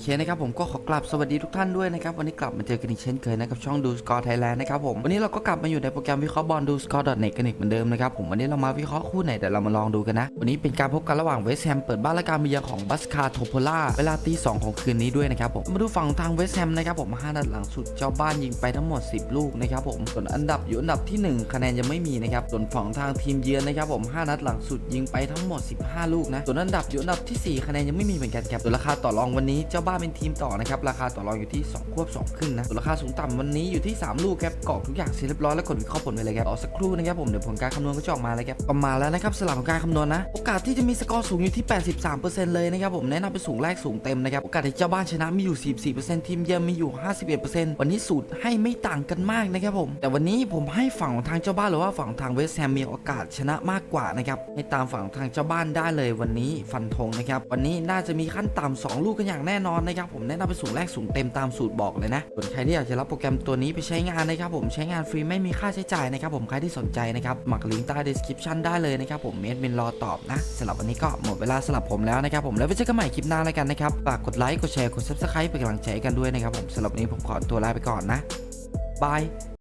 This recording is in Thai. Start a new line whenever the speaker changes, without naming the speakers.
เคนะครับผมก็ขอกลับสวัสดีทุกท่านด้วยนะครับวันนี้กลับมาเจอกันอีกเช่นเคยนะครับช่องดูสกอร์ไทยแลนด์นะครับผมวันนี้เราก็กลับมาอยู่ในโปรแกรมวิเคราะห์บอลดูสกอร์ .net กันอีกเหมือนเดิมนะครับผมวันนี้เรามาวิเคราะห์คู่ไหนเดี๋ยวเรามาลองดูกันนะ วันนี้เป็นการพบกันระหว่างเวสแฮมเปิดบ้านและการมาเยือนของบัสคาโทโพล่าเวลาตีสองของคืนนี้ด้วยนะครับผมมาดูฝั่งทางเวสแฮมนะครับผมห้านัดหลังสุดเจ้าบ้านยิงไปทั้งหมด 10 ลูกนะครับผมส่วนอันดับอยู่อันดับที่หนึ่งคะแนนยังไม่มีนะครับส่วนฝั่งทางทีมเยือนนะครับผมห้านัดหลังสุดยิงไปทั้งหมด 15 ลูกนะส่วนอันดับอยู่อันดับที่ 4 คะแนนยังไม่มีเหมือนกันครับส่วนราคาต่อรองวันนี้เจ้าบ้านเป็นทีมต่อนะครับ ราคาต่อรองอยู่ที่ 2 ควบ2ครึ่งนะส่วนราคาสูงต่ำวันนี้อยู่ที่ 3 ลูกครับกรอกทุกอย่างเสร็จเรียบร้อยแล้วกดวิเคราะห์ผลไปเลยครับรอสักครู่นะครับผมเดี๋ยวผลการคำนวณก็จะออกมาเลยครับก็มาแล้วนะครับสลับของการคำนวณนะ โอกาสที่จะมีสกอร์สูงอยู่ที่ 83%เลยนะครับผมแนะนำไปสูงแรกสูงเต็มนะครับโอกาสที่เจ้าบ้านชนะมีอยู่ 44%ทีมเยือนมีอยู่ 51%วันนี้สูตรให้ไม่ต่างกันมากนะครับผมแต่วันนี้ผมให้ฝั่งของทางเจ้าบ้านหรือว่าฝั่งทางเวสแฮมมีโอกาสชนะมากกว่านะครับให้ตามฝั่งทางเจ้าบ้านได้เลยวันนี้ฟันธงนะครับวันนี้น่าจะมีขั้นต่ำสองลูกกันอย่างแน่นอนนะครับผมแนะนำไปสูงแรกสูงเต็มตามสูตรบอกเลยนะส่วนใครที่อยากจะรับโปรแกรมตัวนี้ไปใช้งานนะครับผมใช้งานฟรีไม่มีค่าใช้จ่ายนะครับผมใครที่สนใจนะครับหมักลิงก์ใต้ description ได้เลยนะครับผมเมดมินรอตอบนะสำหรับวันนี้ก็หมดเวลาสำหรับผมแล้วนะครับผมแล้วไปเจอกันใหม่คลิปหน้าแล้วกันนะครับฝากกดไลค์กดแชร์กด subscribe เป็นกำลังใจกันด้วยนะครับผมสำหรับวันนี้ผมขอตัวลาไปก่อนนะบาย